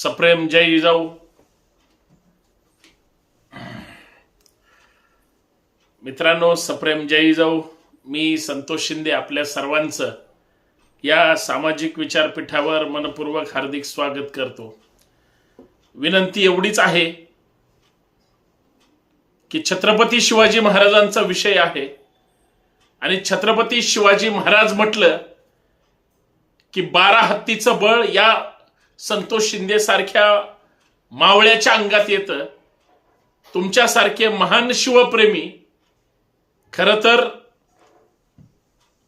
सप्रेम जय जिजाऊ मित्रांनो सप्रेम जय जिजाऊ मी संतोष शिंदे आपल्या सर्वांचं या सामाजिक विचारपीठावर मनपूर्वक हार्दिक स्वागत करतो. विनंती एवढीच आहे की छत्रपती शिवाजी महाराजांचा विषय आहे आणि छत्रपती शिवाजी महाराज म्हटलं की बारा हत्तीचं बळ या संतोष शिंदे सारख्या मावळ्याच्या अंगात येतं. तुमच्यासारखे महान शिवप्रेमी. खर तर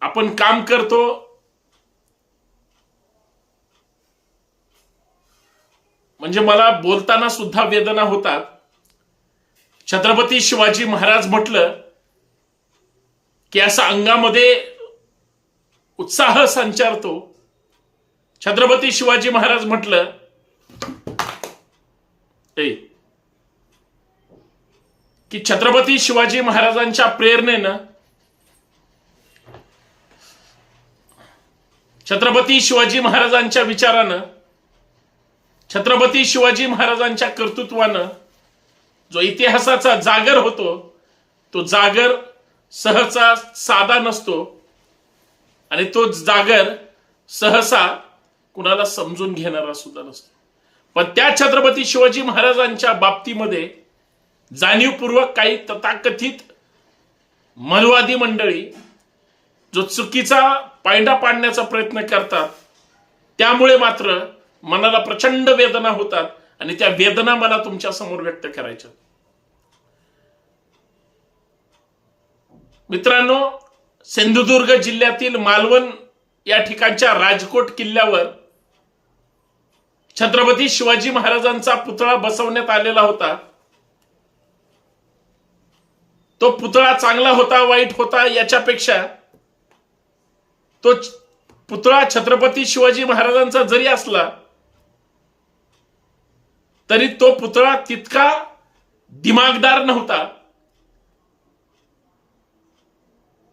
आपण काम करतो. म्हणजे मला बोलताना सुद्धा वेदना होतात. छत्रपती शिवाजी महाराज म्हटलं की असा अंगामध्ये उत्साह संचारतो. छत्रपती शिवाजी महाराज म्हटलं ए की छत्रपती शिवाजी महाराजांच्या प्रेरणेनं छत्रपती शिवाजी महाराजांच्या विचारानं छत्रपती शिवाजी महाराजांच्या कर्तृत्वानं जो इतिहासाचा जागर होतो तो जागर सहसा साधा नसतो आणि तो जागर सहसा कुणाला समजून घेणारा सुद्धा नसतो. पण त्या छत्रपती शिवाजी महाराजांच्या बाबतीमध्ये जाणीवपूर्वक काही तथाकथित मनवादी मंडळी जो चुकीचा पायंडा पाडण्याचा प्रयत्न करतात त्यामुळे मात्र मनाला प्रचंड वेदना होतात आणि त्या वेदना मला तुमच्यासमोर व्यक्त करायच्या मित्रांनो सिंधुदुर्ग जिल्ह्यातील मालवण या ठिकाणच्या राजकोट किल्ल्यावर छत्रपती शिवाजी महाराजांचा पुतळा बसवण्यात आलेला होता. तो पुतळा चांगला होता वाईट होता याच्यापेक्षा तो पुतळा छत्रपती शिवाजी महाराजांचा जरी असला तरी तो पुतळा तितका दिमागदार नव्हता.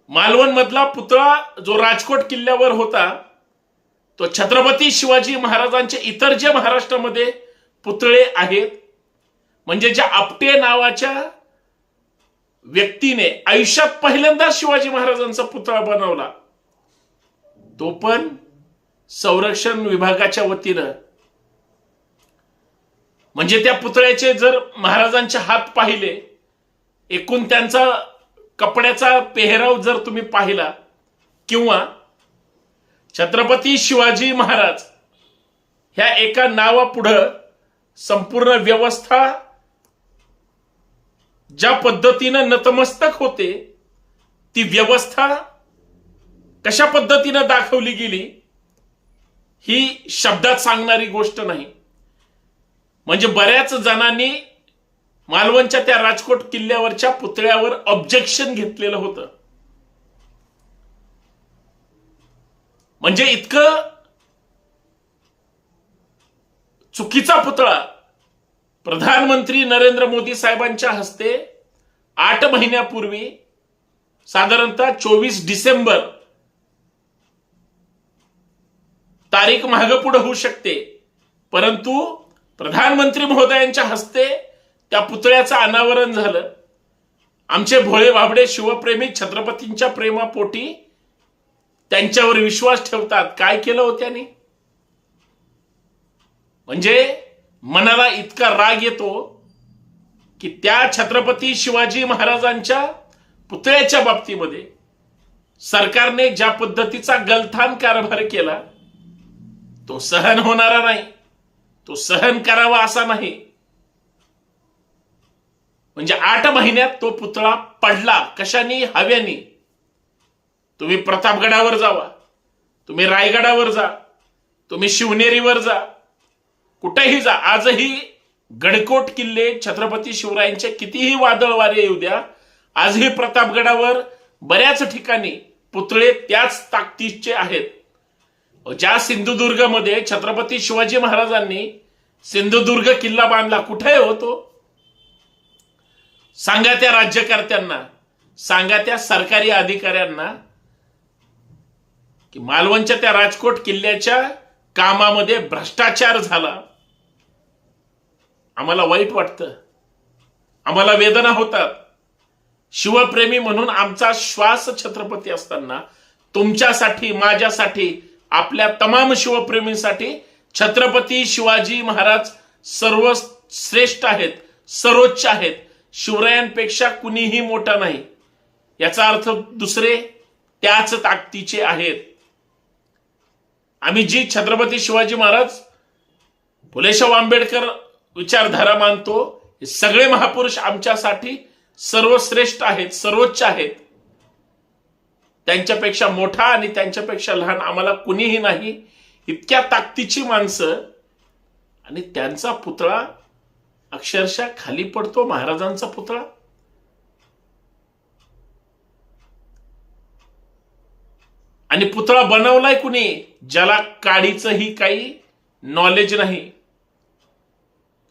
मालवण मधला पुतळा जो राजकोट किल्ल्यावर होता तो छत्रपती शिवाजी महाराजांचे इतर जे महाराष्ट्रामध्ये पुतळे आहेत म्हणजे ज्या आपटे नावाच्या व्यक्तीने आयुष्यात पहिल्यांदा शिवाजी महाराजांचा पुतळा बनवला तो पण संरक्षण विभागाच्या वतीनं. म्हणजे त्या पुतळ्याचे जर महाराजांचे हात पाहिले एकूण त्यांचा कपड्याचा पेहराव जर तुम्ही पाहिला किंवा छत्रपती शिवाजी महाराज ह्या एका नावापुढं संपूर्ण व्यवस्था ज्या पद्धतीनं नतमस्तक होते ती व्यवस्था कशा पद्धतीनं दाखवली गेली ही शब्दात सांगणारी गोष्ट नाही. म्हणजे बऱ्याच जणांनी मालवणच्या त्या राजकोट किल्ल्यावरच्या पुतळ्यावर ऑब्जेक्शन घेतलेलं होतं. म्हणजे इतकं चुकीचा पुतळा. प्रधानमंत्री नरेंद्र मोदी साहेबांच्या हस्ते आठ महिन्यापूर्वी साधारणतः चोवीस डिसेंबर तारीख माग पुढे होऊ शकते. परंतु प्रधानमंत्री महोदयांच्या हस्ते त्या पुतळ्याचं अनावरण झालं. आमचे भोळे भाबडे शिवप्रेमी छत्रपतींच्या प्रेमापोटी त्यांच्यावर विश्वास ठेवतात. काय केलं हो म्हणजे मनाला इतका राग येतो की त्या छत्रपती शिवाजी महाराजांच्या पुतळ्याच्या बाबतीमध्ये सरकारने ज्या पद्धतीचा गलथान कारभार केला तो सहन होणारा नाही. तो सहन करावा असा नाही. म्हणजे आठ महिन्यात तो पुतळा पडला. कशाने? हव्याने. तुम्ही प्रतापगडावर जावा. तुम्ही रायगडावर जा. तुम्ही शिवनेरीवर जा. कुठेही जा. आजही गडकोट किल्ले छत्रपती शिवरायांचे कितीही वादळ वारे येऊ द्या आजही प्रतापगडावर बऱ्याच ठिकाणी पुतळे त्याच ताकदीचे आहेत. ज्या सिंधुदुर्गमध्ये छत्रपती शिवाजी महाराजांनी सिंधुदुर्ग किल्ला बांधला कुठे होतो सांगा त्या राज्यकर्त्यांना सांगा त्या सरकारी अधिकाऱ्यांना की मालवणच्या त्या राजकोट किल्ल्याच्या कामामध्ये भ्रष्टाचार झाला. आम्हाला वाईट वाटतं. आम्हाला वेदना होतात. शिवप्रेमी म्हणून आमचा श्वास छत्रपती असताना तुमच्यासाठी माझ्यासाठी आपल्या तमाम शिवप्रेमींसाठी छत्रपती शिवाजी महाराज सर्व श्रेष्ठ आहेत सर्वोच्च आहेत. शिवरायांपेक्षा कुणीही मोठा नाही. याचा अर्थ दुसरे त्याच ताकदीचे आहेत. आम्ही जी छत्रपती शिवाजी महाराज फुलेशाह आंबेडकर विचारधारा मानतो हे सगळे महापुरुष आमच्यासाठी सर्वश्रेष्ठ आहेत सर्वोच्च आहेत. त्यांच्यापेक्षा मोठा आणि त्यांच्यापेक्षा लहान आम्हाला कुणीही नाही. इतक्या ताकदीची माणसं आणि त्यांचा पुतळा अक्षरशः खाली पडतो महाराजांचा पुतळा. आणि पुतळा बनवलाय कुणी? ज्याला काडीचंही काही नॉलेज नाही.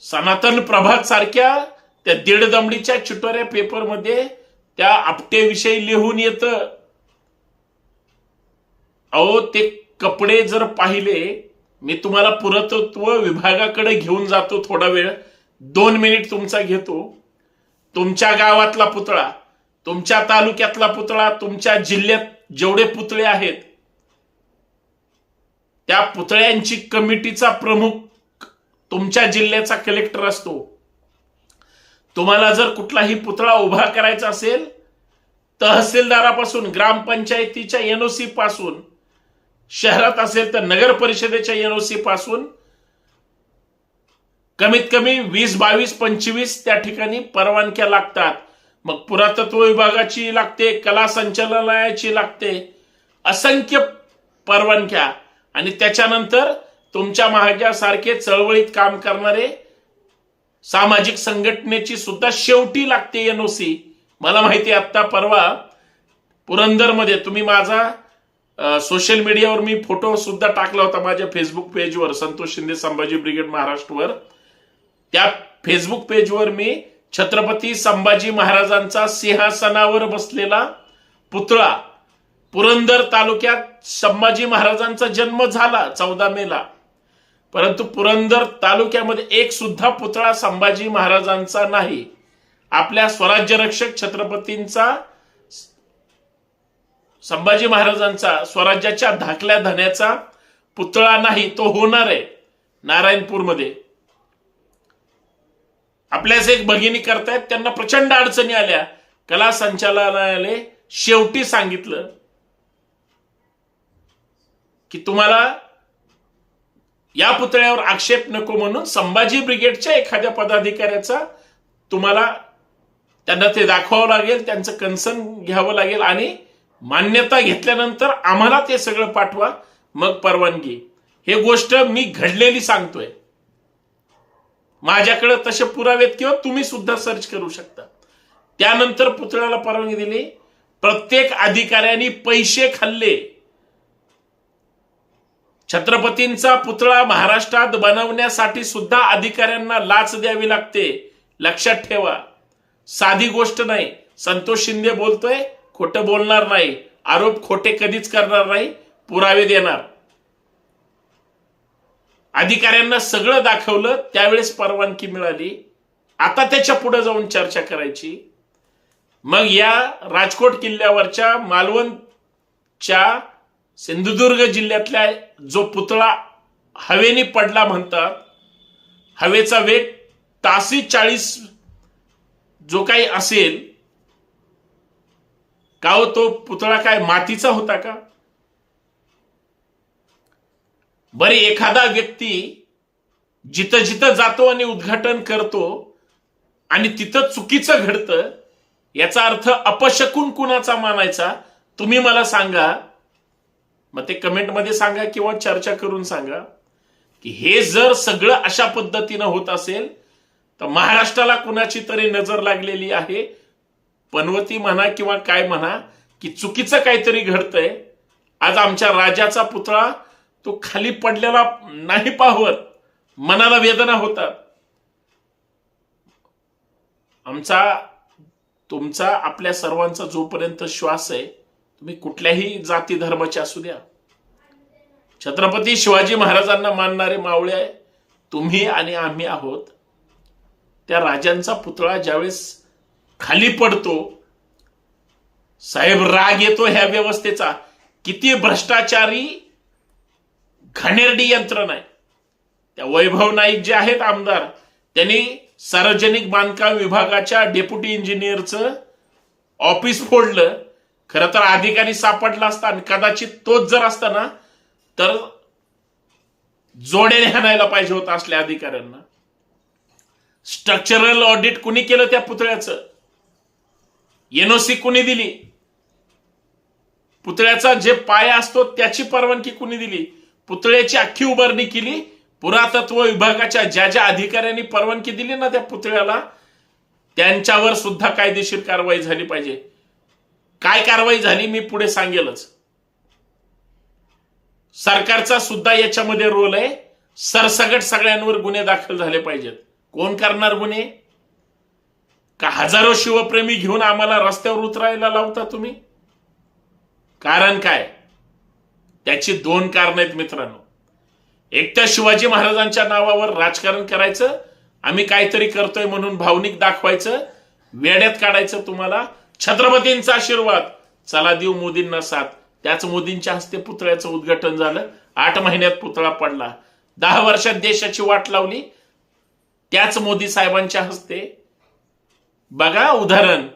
सनातन प्रभात सारख्या त्या दीड दमडीच्या चिटोऱ्या पेपरमध्ये त्या आपटेविषयी लिहून येतं. अहो ते कपडे जर पाहिले मी तुम्हाला पुरातत्व विभागाकडे घेऊन जातो थोडा वेळ. दोन मिनिट तुमचा घेतो. तुमच्या गावातला पुतळा तुमच्या तालुक्यातला पुतळा तुमच्या जिल्ह्यात जेवढे पुतळे आहेत त्या पुतळ्यांची कमिटीचा प्रमुख तुमच्या जिल्ह्याचा कलेक्टर असतो. तुम्हाला जर कुठलाही पुतळा उभा करायचा असेल तहसीलदारापासून ग्रामपंचायतीच्या एनओसी पासून शहरात असेल तर नगर परिषदेच्या एनओसी पासून कमीत कमी वीस बावीस पंचवीस त्या ठिकाणी परवानग्या लागतात. मग पुरातत्व विभागाची लागते कला संचालनालयाची लागते. असंख्य परवानग्या आणि त्याच्यानंतर तुमच्या महाग्यासारखे चळवळीत काम करणारे सामाजिक संघटनेची सुद्धा शेवटी लागते एनओसी मला माहिती आहे आत्ता परवा पुरंदरमध्ये तुम्ही माझा सोशल मीडियावर मी फोटो सुद्धा टाकला होता माझ्या फेसबुक पेजवर संतोष शिंदे संभाजी ब्रिगेड महाराष्ट्रवर. त्या फेसबुक पेजवर मी छत्रपती संभाजी महाराजांचा सिंहासनावर बसलेला पुतळा पुरंदर तालुक्यात संभाजी महाराजांचा जन्म झाला चौदा मेला. परंतु पुरंदर तालुक्यामध्ये एक सुद्धा पुतळा संभाजी महाराजांचा नाही. आपल्या स्वराज्य रक्षक छत्रपतींचा संभाजी महाराजांचा स्वराज्याच्या धाकल्या धन्याचा पुतळा नाही तो होणार आहे नारायणपूरमध्ये. आपल्याच एक भगिनी करतायत त्यांना प्रचंड अडचणी आल्या. कला संचालनालयाने शेवटी सांगितलं की तुम्हाला या पुतळ्यावर आक्षेप नको म्हणून संभाजी ब्रिगेडच्या एखाद्या पदाधिकाऱ्याचा तुम्हाला त्यांना ते दाखवावं लागेल त्यांचं कन्सर्न घ्यावं लागेल आणि मान्यता घेतल्यानंतर आम्हाला ते सगळं पाठवा मग परवानगी. हे गोष्ट मी घडलेली सांगतोय. माझ्याकडे तसे पुरावेत किंवा तुम्ही सुद्धा सर्च करू शकता. त्यानंतर पुतळ्याला परवानगी दिली. प्रत्येक अधिकाऱ्यांनी पैसे खाल्ले. छत्रपतींचा पुतळा महाराष्ट्रात बनवण्यासाठी सुद्धा अधिकाऱ्यांना लाच द्यावी लागते. लक्षात ठेवा. साधी गोष्ट नाही. संतोष शिंदे बोलतोय खोटं बोलणार नाही. आरोप खोटे कधीच करणार नाही. पुरावे देणार. अधिकाऱ्यांना सगळं दाखवलं त्यावेळेस परवानगी मिळाली. आता त्याच्या पुढे जाऊन चर्चा करायची. मग या राजकोट किल्ल्यावरच्या मालवणच्या सिंधुदुर्ग जिल्ह्यातल्या जो पुतळा हवेने पडला म्हणतात हवेचा वेग तासी चाळीस जो काही असेल का हो तो पुतळा काय मातीचा होता का? बरे एखादा व्यक्ती जिथं जिथं जातो आणि उद्घाटन करतो आणि तिथं चुकीचं घडतं याचा अर्थ अपशकून कुणाचा मानायचा तुम्ही मला सांगा. मग ते कमेंटमध्ये सांगा किंवा चर्चा करून सांगा की हे जर सगळं अशा पद्धतीनं होत असेल तर महाराष्ट्राला कुणाची तरी नजर लागलेली आहे. पनवती म्हणा किंवा काय म्हणा की चुकीचं काहीतरी घडतंय. आज आमच्या राजाचा पुतळा तो खाली पडलेला नाही पाहत. मनाला वेदना होतात. आमचा तुमचा आपल्या सर्वांचा जोपर्यंत श्वास आहे तुम्ही कुठल्याही जाती धर्माचे असू द्या. छत्रपती शिवाजी महाराजांना मानणारे मावळे आहे. तुम्ही आणि आम्ही आहोत. त्या राजांचा पुतळा ज्यावेळेस खाली पडतो साहेब राग येतो ह्या व्यवस्थेचा. किती भ्रष्टाचारी घाणेरडी यंत्रणा आहे त्या वैभव नाईक जे आहेत आमदार त्यांनी सार्वजनिक बांधकाम विभागाच्या डेप्युटी इंजिनियरचं ऑफिस फोडलं. खर तर अधिकारी सापडला असता आणि कदाचित तोच जर असताना तर जोड्याने हाणायला पाहिजे होता असल्या अधिकाऱ्यांना. स्ट्रक्चरल ऑडिट कुणी केलं त्या पुतळ्याचं? एनओसी कुणी दिली? पुतळ्याचा जे पाया असतो त्याची परवानगी कुणी दिली? पुतळ्याची अख्खी उभारणी केली. पुरातत्व विभागाच्या ज्या ज्या अधिकाऱ्यांनी परवानगी दिली ना त्या पुतळ्याला त्यांच्यावर सुद्धा कायदेशीर कारवाई झाली पाहिजे. काय कारवाई झाली मी पुढे सांगेलच. सरकारचा सुद्धा याच्यामध्ये रोल आहे. सरसगट सगळ्यांवर गुन्हे दाखल झाले पाहिजेत. कोण करणार गुन्हे? का हजारो शिवप्रेमी घेऊन आम्हाला रस्त्यावर उतरायला लावता तुम्ही? कारण काय? त्याची दोन कारणं आहेत मित्रांनो. एक तर शिवाजी महाराजांच्या नावावर राजकारण करायचं आम्ही काहीतरी करतोय म्हणून भावनिक दाखवायचं वेड्यात काढायचं तुम्हाला. छत्रपतींचा आशीर्वाद. चला देऊ मोदींना साथ. त्याच मोदींच्या हस्ते पुतळ्याचं उद्घाटन झालं. आठ महिन्यात पुतळा पडला. दहा वर्षात देशाची वाट लावली. त्याच मोदी साहेबांच्या हस्ते. बघा उदाहरण.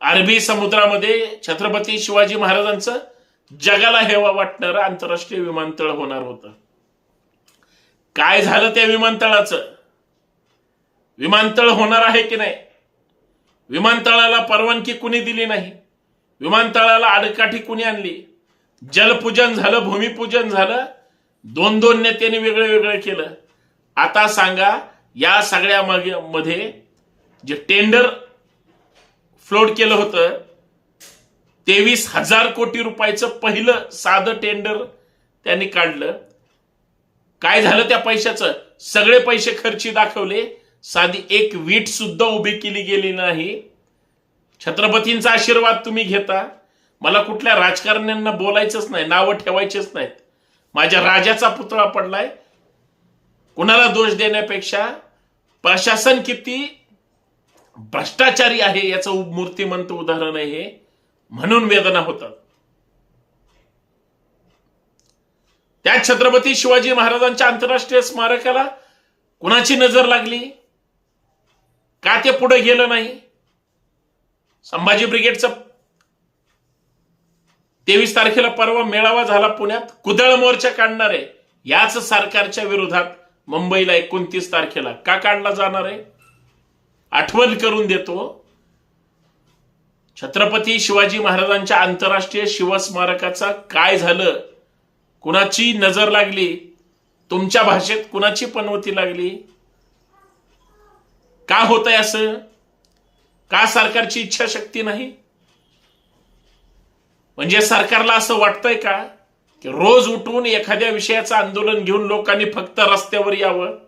अरबी समुद्रामध्ये छत्रपती शिवाजी महाराजांचं जगाला हेवा वाटणारं आंतरराष्ट्रीय विमानतळ होणार होतं. काय झालं त्या विमानतळाचं? विमानतळ होणार आहे की नाही? विमानतळाला परवानगी कुणी दिली नाही? विमानतळाला आडकाठी कुणी आणली? जलपूजन झालं भूमिपूजन झालं दोन दोन नेत्यांनी वेगळं वेगळं केलं. आता सांगा या सगळ्या मागे- मध्ये जे टेंडर फ्लोट केलं होतं तेवीस हजार कोटी रुपयाचं पहिलं साधं टेंडर त्यांनी काढलं. काय झालं त्या पैशाचं? सगळे पैसे खर्ची दाखवले. साधी एक वीट सुद्धा उभी केली गेली नाही. छत्रपतींचा आशीर्वाद तुम्ही घेता. मला कुठल्या राजकारण्यांना बोलायचंच नाही नावं ठेवायचेच नाहीत. माझ्या राजाचा पुतळा पडलाय. कुणाला दोष देण्यापेक्षा प्रशासन किती भ्रष्टाचारी आहे याचं मूर्तिमंत उदाहरण आहे हे. म्हणून वेदना होतात. त्या छत्रपती शिवाजी महाराजांच्या आंतरराष्ट्रीय स्मारकाला कुणाची नजर लागली? का ते पुढे गेलं नाही? संभाजी ब्रिगेडचा तेवीस तारखेला परवा मेळावा झाला पुण्यात. कुदळ मोर्चा काढणार आहे. याच सरकारच्या विरोधात मुंबईला एकोणतीस तारखेला. का काढला जाणार आहे? आठवण करून देतो. छत्रपती शिवाजी महाराजांच्या आंतरराष्ट्रीय शिवस्मारकाचा काय झालं? कुणाची नजर लागली? तुमच्या भाषेत कुणाची पनवती लागली? का होत आहे असं? का सरकारची इच्छाशक्ती नाही? म्हणजे सरकारला असं वाटतंय का? की रोज उठून एखाद्या विषयाचं आंदोलन घेऊन लोकांनी फक्त रस्त्यावर यावं?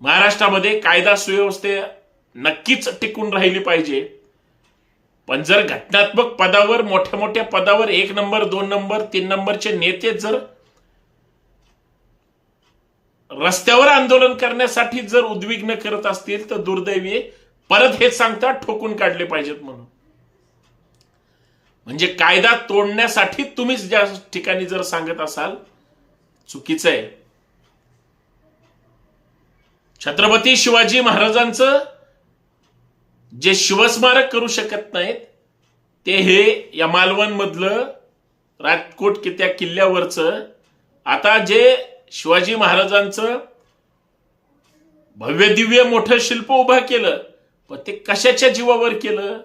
महाराष्ट्रामध्ये कायदा सुव्यवस्थे नक्कीच टिकून राहिली पाहिजे. पण जर घटनात्मक पदावर मोठ्या मोठ्या पदावर एक नंबर दोन नंबर तीन नंबरचे नेते जर रस्त्यावर आंदोलन करण्यासाठी जर उद्विग्न करत असतील तर दुर्दैवी परत हे सांगतात ठोकून काढले पाहिजेत म्हणून. म्हणजे कायदा तोडण्यासाठी तुम्हीच ज्या ठिकाणी जर सांगत असाल चुकीचं आहे. छत्रपती शिवाजी महाराजांचं जे शिवस्मारक करू शकत नाहीत ते हे या मालवणमधलं राजकोट कि त्या किल्ल्यावरचं. आता जे शिवाजी महाराजांचं भव्य दिव्य मोठं शिल्प उभं केलं पण ते कशाच्या जीवावर केलं?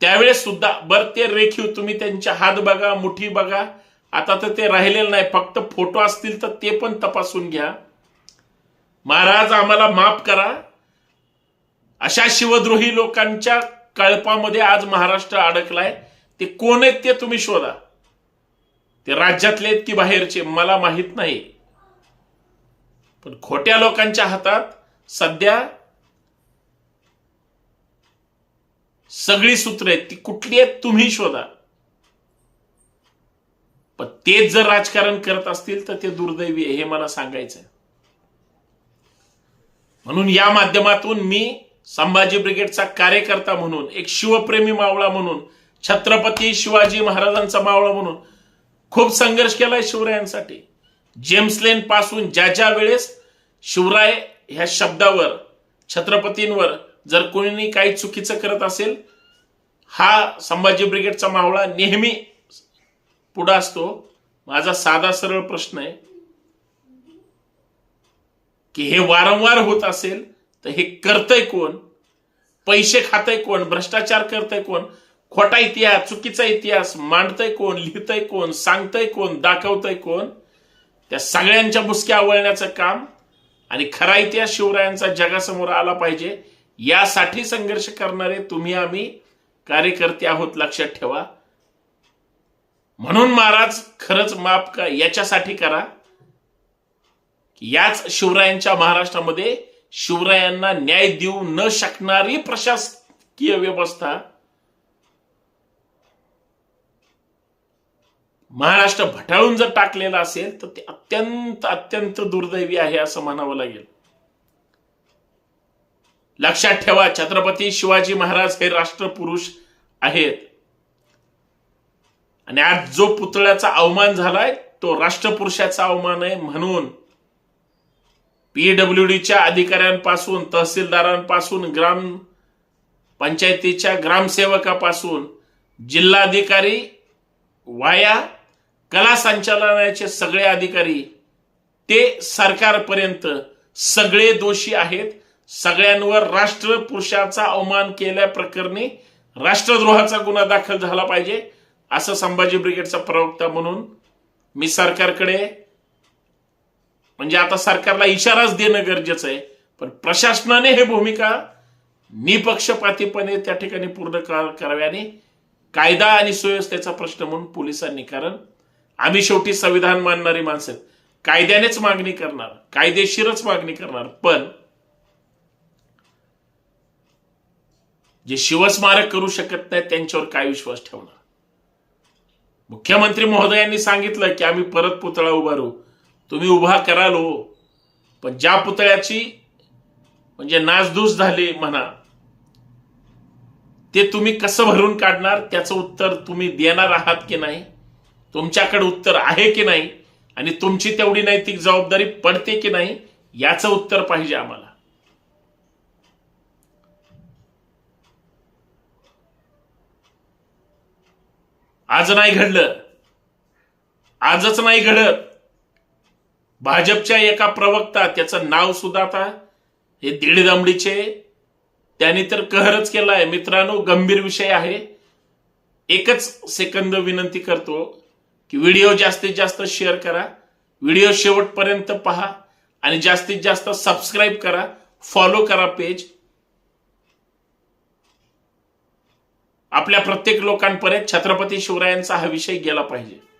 त्यावेळेस सुद्धा बर ते रेखीव तुम्ही त्यांच्या हात बघा मुठी बघा. आता तर ते राहिलेलं नाही फक्त फोटो असतील तर ते पण तपासून घ्या. महाराज आम्हाला माफ करा. अशा शिवद्रोही लोकांच्या कळपामध्ये आज महाराष्ट्र अडकलाय. ते कोण आहेत ते तुम्ही शोधा. ते राज्यातले आहेत की बाहेरचे मला माहीत नाही. पण खोट्या लोकांच्या हातात सध्या सगळी सूत्र आहेत. ती कुठली आहेत तुम्ही शोधा. पण तेच जर राजकारण करत असतील तर ते दुर्दैवी आहे हे मला सांगायचं म्हणून या माध्यमातून मी संभाजी ब्रिगेडचा कार्यकर्ता म्हणून एक शिवप्रेमी मावळा म्हणून छत्रपती शिवाजी महाराजांचा मावळा म्हणून खूप संघर्ष केलाय शिवरायांसाठी. जेम्स लेन पासून ज्या ज्या वेळेस शिवराय ह्या शब्दावर छत्रपतींवर जर कोणी काही चुकीचं करत असेल हा संभाजी ब्रिगेडचा मावळा नेहमी पुढं असतो. माझा साधा सरळ प्रश्न आहे की हे वारंवार होत असेल तर हे करतय कोण? पैसे खातय कोण? भ्रष्टाचार करतय कोण? खोटा इतिहास चुकीचा इतिहास मांडतय कोण? लिहितय कोण? सांगतय कोण? दाखवतय कोण? त्या सगळ्यांच्या बुसक्या आवळण्याचं काम आणि खरा इतिहास शिवरायांचा जगासमोर आला पाहिजे. यासाठी संघर्ष करणारे तुम्ही आम्ही कार्यकर्ते आहोत लक्षात ठेवा. म्हणून महाराज खरंच माफ का याच्यासाठी करा. याच शिवरायांच्या महाराष्ट्रामध्ये शिवरायांना न्याय देऊ न शकणारी प्रशासकीय व्यवस्था. महाराष्ट्र भटाळून जर टाकलेला असेल तर ते अत्यंत अत्यंत दुर्दैवी आहे असं म्हणावं लागेल. लक्षात ठेवा छत्रपती शिवाजी महाराज हे राष्ट्रपुरुष आहेत. आणि आज जो पुतळ्याचा अवमान झालाय तो राष्ट्रपुरुषाचा अवमान आहे म्हणून. पीडब्ल्यूडीच्या अधिकाऱ्यांपासून तहसीलदारांपासून ग्राम पंचायतीच्या ग्रामसेवकापासून जिल्हाधिकारी वाया कला संचालनाचे सगळे अधिकारी ते सरकारपर्यंत सगळे दोषी आहेत. सगळ्यांवर राष्ट्रपुरुषाचा अवमान केल्याप्रकरणी राष्ट्रद्रोहाचा गुन्हा दाखल झाला पाहिजे असं संभाजी ब्रिगेडचा प्रवक्ता म्हणून मी सरकारकडे म्हणजे आता सरकारला इशाराच देणं गरजेचं आहे. पण प्रशासनाने हे भूमिका निपक्षपातीपणे त्या ठिकाणी पूर्ण कराव्याने आणि कायदा आणि सुव्यवस्थेचा प्रश्न म्हणून पोलिसांनी कारण आम्ही शेवटी संविधान मानणारी माणसं कायद्यानेच मागणी करणार कायदेशीरच मागणी करणार पण जे शिवस्मारक करू शकत नाही त्यांच्यावर काय विश्वास ठेवणार? मुख्यमंत्री महोदयांनी सांगितलं की आम्ही परत पुतळा उभारू. तुम्ही उभा कराल हो. पण ज्या पुतळ्याची म्हणजे नासधूस झाली म्हणा ते तुम्ही कसं भरून काढणार त्याचं उत्तर तुम्ही देणार आहात की नाही? तुमच्याकडे उत्तर आहे की नाही? आणि तुमची तेवढी नैतिक जबाबदारी पडते की नाही? याचं उत्तर पाहिजे आम्हाला. आज नाही घडलं. आजच नाही घडत. भाजपच्या एका प्रवक्ता त्याचं नाव सुद्धा आता हे दीड दमडीचे त्यांनी तर कहरच केलाय मित्रांनो गंभीर विषय आहे. एकच सेकंद विनंती करतो की व्हिडिओ जास्तीत जास्त शेअर करा. व्हिडिओ शेवटपर्यंत पहा आणि जास्तीत जास्त सबस्क्राईब करा. फॉलो करा पेज. आपल्या प्रत्येक लोकांपर्यंत छत्रपती शिवरायांचा हा विषय गेला पाहिजे.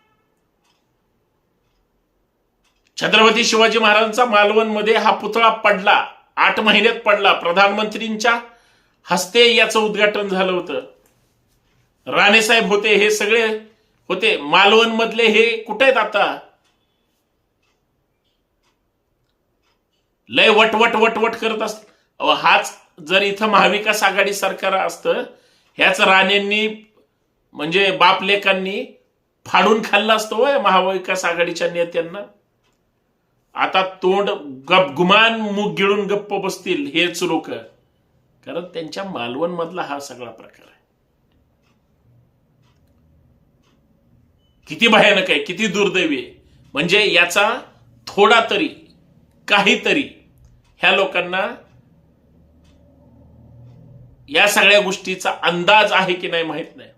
छत्रपती शिवाजी महाराजांचा मालवणमध्ये हा पुतळा पडला. आठ महिन्यात पडला. प्रधानमंत्रींच्या हस्ते याचं उद्घाटन झालं होतं. राणेसाहेब होते हे सगळे होते. मालवण मधले हे कुठे आहेत आता? लय वटवट वटवट करत असत हाच जर इथं महाविकास आघाडी सरकार असतं ह्याच राणेंनी म्हणजे बापलेकांनी फाडून खाल्लं असतो महाविकास आघाडीच्या नेत्यांना. आता तोंड गप गुमान मुग गिळून गप्प बसतील हेच लोक. कारण त्यांच्या मालवण मधला हा सगळा प्रकार आहे. किती भयानक आहे किती दुर्दैवी आहे. म्हणजे याचा थोडा तरी काहीतरी ह्या लोकांना या सगळ्या गोष्टीचा अंदाज आहे की नाही माहीत नाही.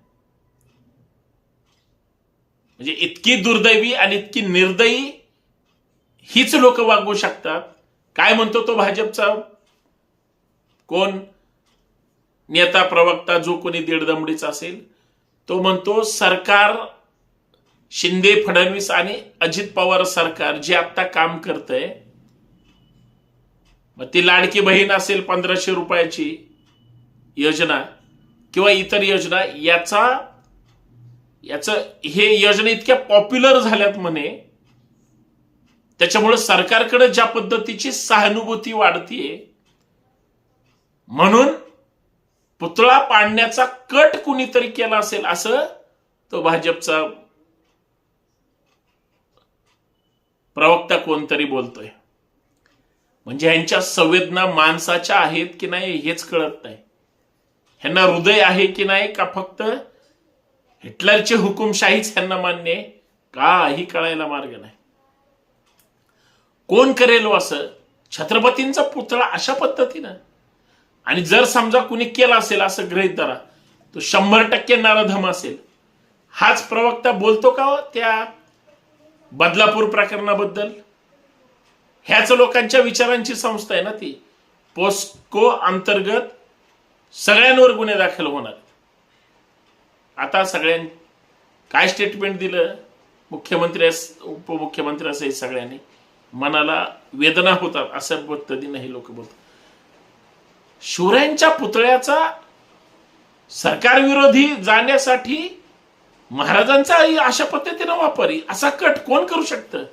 म्हणजे इतकी दुर्दैवी आणि इतकी निर्दयी हीच लोक वागू शकतात. काय म्हणतो तो भाजपचा? कोण? नेता प्रवक्ता जो कोणी दीडदमडीचा असेल तो म्हणतो सरकार शिंदे फडणवीस आणि अजित पवार सरकार जे आता काम करतंय मग ती लाडकी बहीण असेल पंधराशे रुपयाची योजना किंवा इतर योजना याचा याचं हे योजना इतक्या पॉप्युलर झाल्यात म्हणे त्याच्यामुळे सरकारकडे ज्या पद्धतीची सहानुभूती वाढतीये म्हणून पुतळा पाडण्याचा कट कुणीतरी केला असेल असं तो भाजपचा प्रवक्ता कोणतरी बोलतोय. म्हणजे ह्यांच्या संवेदना माणसाच्या आहेत की नाही हेच कळत नाही. ह्यांना हृदय आहे की नाही का फक्त हिटलरची हुकुमशाहीच ह्यांना मान्य आहे? काही कळायला मार्ग नाही. कोण करेल हो असं? छत्रपतींचा पुतळा अशा पद्धतीनं. आणि जर समजा कुणी केला असेल असं गृहित धरा तो शंभर टक्के नारधम असेल. हाच प्रवक्ता बोलतो का हो त्या बदलापूर प्रकरणाबद्दल? ह्याच लोकांच्या विचारांची संस्था आहे ना ती. पोस्को अंतर्गत सगळ्यांवर गुन्हे दाखल होणार. आता सगळ्यां काय स्टेटमेंट दिलं? मुख्यमंत्री उपमुख्यमंत्री असे सगळ्यांनी. मनाला वेदना होतात असं पद्धतीनं हे लोक बोलतात. शिवरायांच्या पुतळ्याचा सरकारविरोधी जाण्यासाठी महाराजांचा अशा पद्धतीनं वापर असा कट कोण करू शकतं?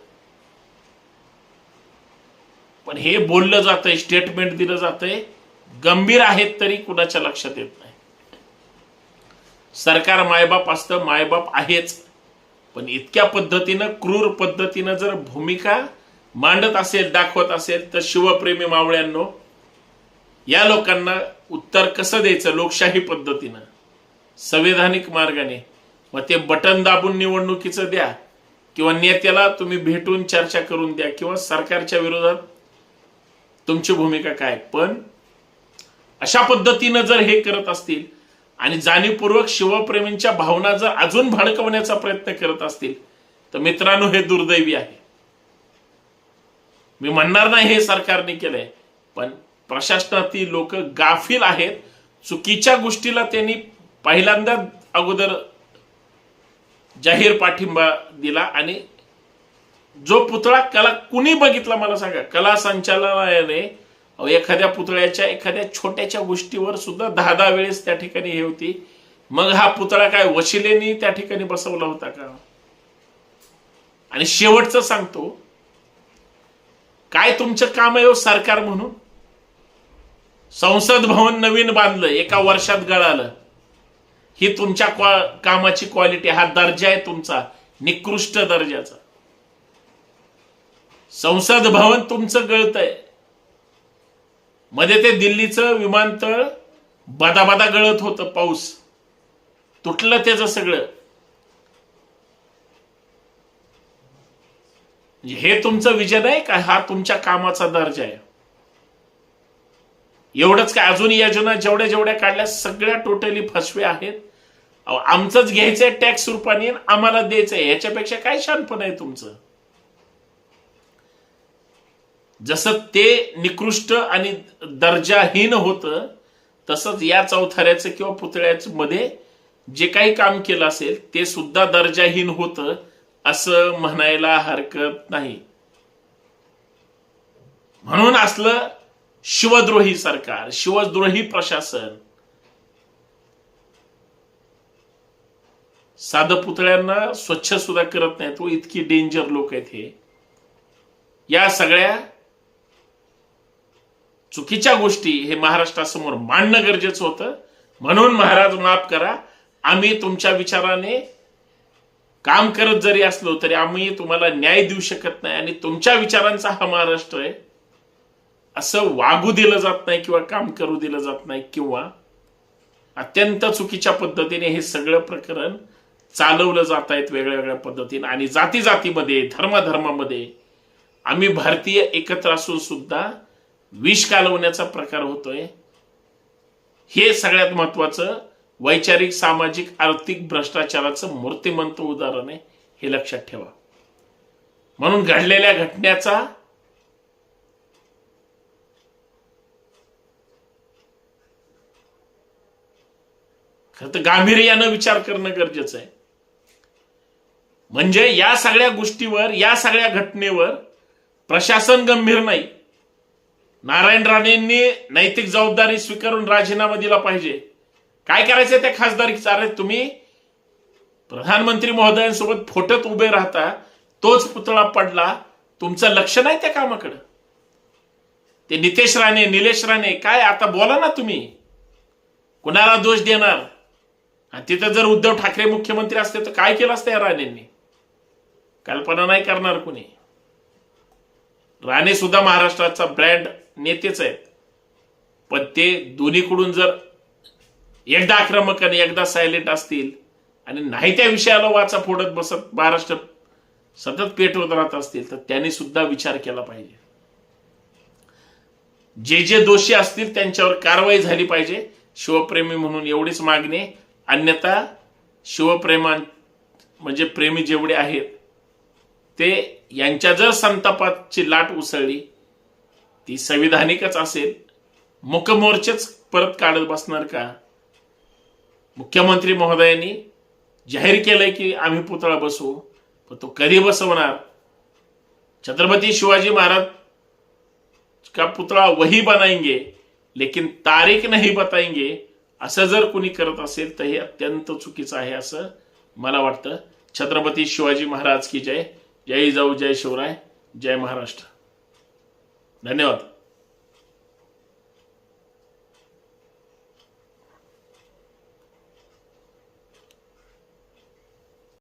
पण हे बोललं जातंय स्टेटमेंट दिलं जातंय गंभीर आहेत तरी कुणाच्या लक्षात येत नाही. सरकार मायबाप असतं मायबाप आहेच. पण इतक्या पद्धतीनं क्रूर पद्धतीनं जर भूमिका मांडत असेल दाखवत असेल तर शिवप्रेमी मावळ्यांनो या लोकांना उत्तर कसं द्यायचं लोकशाही पद्धतीनं? संवैधानिक मार्गाने. मग ते बटन दाबून निवडणुकीचं द्या किंवा नेत्याला तुम्ही भेटून चर्चा करून द्या किंवा सरकारच्या विरोधात तुमची भूमिका काय? पण अशा पद्धतीनं जर हे करत असतील आणि जाणीवपूर्वक शिवप्रेमींच्या भावना जर अजून भडकवण्याचा प्रयत्न करत असतील तर मित्रांनो हे दुर्दैवी आहे. मी म्हणणार नाही हे सरकारने केलंय पण प्रशासनातील लोक गाफील आहेत. चुकीच्या गोष्टीला त्यांनी पहिल्यांदा अगोदर जाहीर पाठिंबा दिला आणि जो पुतळा कला कुणी बघितला मला सांगा? कला संचालनालयाने एखाद्या पुतळ्याच्या एखाद्या छोट्याच्या गोष्टीवर सुद्धा दहा दहा वेळेस त्या ठिकाणी हे होती. मग हा पुतळा काय वशिलेनी त्या ठिकाणी बसवला होता का? आणि शेवटचं सांगतो काय तुमचं काम आहे हो सरकार म्हणून? संसद भवन नवीन बांधलं एका वर्षात गळालं. ही तुमच्या क्वा- कामाची क्वालिटी हा दर्जा आहे तुमचा निकृष्ट दर्जाचा. संसद भवन तुमचं गळतंय. मध्ये ते दिल्लीचं विमानतळ बदाबदा गळत होतं पाऊस. तुटलं त्याचं सगळं. हे तुमचं विजन आहे का? हा तुमच्या कामाचा दर्जा आहे. एवढंच काय अजून योजना जेवढ्या जेवढ्या काढल्या सगळ्या टोटली फसवे आहेत. आमचंच घ्यायचंय टॅक्स रुपाने आम्हाला द्यायचंय. याच्यापेक्षा काय शानपण आहे तुमचं? जसं ते निकृष्ट आणि दर्जाहीन होतं तसंच या चौथऱ्याचं किंवा पुतळ्याच मध्ये जे काही काम केलं असेल ते सुद्धा दर्जाहीन होतं. असं म्हणायला हरकत नाही. म्हणून असलं शिवद्रोही सरकार शिवद्रोही प्रशासन साध पुतळ्यांना स्वच्छ सुद्धा करत नाही तो हो, इतकी डेंजर लोक आहेत हे. या सगळ्या चुकीच्या गोष्टी हे महाराष्ट्रासमोर मांडणं गरजेचं होतं. म्हणून महाराज माफ करा. आम्ही तुमच्या विचाराने काम करत जरी असलो तरी आम्ही तुम्हाला न्याय देऊ शकत नाही आणि तुमच्या विचारांचा हा महाराष्ट्र आहे. असं वागू दिलं जात नाही किंवा काम करू दिलं जात नाही किंवा अत्यंत चुकीच्या पद्धतीने हे सगळं प्रकरण चालवलं जात आहेत वेगळ्या वेगळ्या पद्धतीने. आणि जाती जातीमध्ये धर्माधर्मामध्ये आम्ही भारतीय एकत्र असून सुद्धा विष कालवण्याचा प्रकार होतोय. हे सगळ्यात महत्वाचं वैचारिक सामाजिक आर्थिक भ्रष्टाचाराचं मूर्तिमंत उदाहरण आहे हे लक्षात ठेवा. म्हणून घडलेल्या घटनेचा खरं तर गांभीर्यानं विचार करणं गरजेचं आहे. म्हणजे या सगळ्या गोष्टीवर या सगळ्या घटनेवर प्रशासन गंभीर नाही. नारायण राणेंनी नैतिक जबाबदारी स्वीकारून राजीनामा दिला पाहिजे. काय करायचंय त्या खासदारीचा अरे तुम्ही प्रधानमंत्री महोदयांसोबत फोटोत उभे राहता तोच पुतळा पडला. तुमचं लक्ष नाही त्या कामाकडं. ते नितेश राणे निलेश राणे काय आता बोला ना तुम्ही. कुणाला दोष देणार? आणि तिथं जर उद्धव ठाकरे मुख्यमंत्री असते तर काय केलं असतं या राणेंनी? कल्पना नाही करणार कुणी. राणे सुद्धा महाराष्ट्राचा ब्रँड नेतेच आहेत. पण ते दोन्हीकडून जर एकदा आक्रमक आणि एकदा सायलेंट असतील. आणि नाही त्या विषयाला वाचा फोडत बसत महाराष्ट्र सतत पेटवत राहत असतील तर त्यांनी सुद्धा विचार केला पाहिजे. जे जे दोषी असतील त्यांच्यावर कारवाई झाली पाहिजे. शिवप्रेमी म्हणून एवढीच मागणी अन्यथा शिवप्रेमा म्हणजे प्रेमी जेवढे आहेत ते यांच्या जर संतापाची लाट उसळली ती संविधानिकच असेल. मुकमोर्चेच परत काढत बसणार का? मुख्यमंत्री महोदयांनी जाहीर केलंय की आम्ही पुतळा बसवू पण तो कधी बसवणार? छत्रपती शिवाजी महाराज का पुतळा वही बनाएंगे लेकिन तारीख नाही बताएंगे असं जर कुणी करत असेल तर हे अत्यंत चुकीचं आहे असं मला वाटतं. छत्रपती शिवाजी महाराज की जय. जय जाऊ जय शिवराय. जय महाराष्ट्र. धन्यवाद.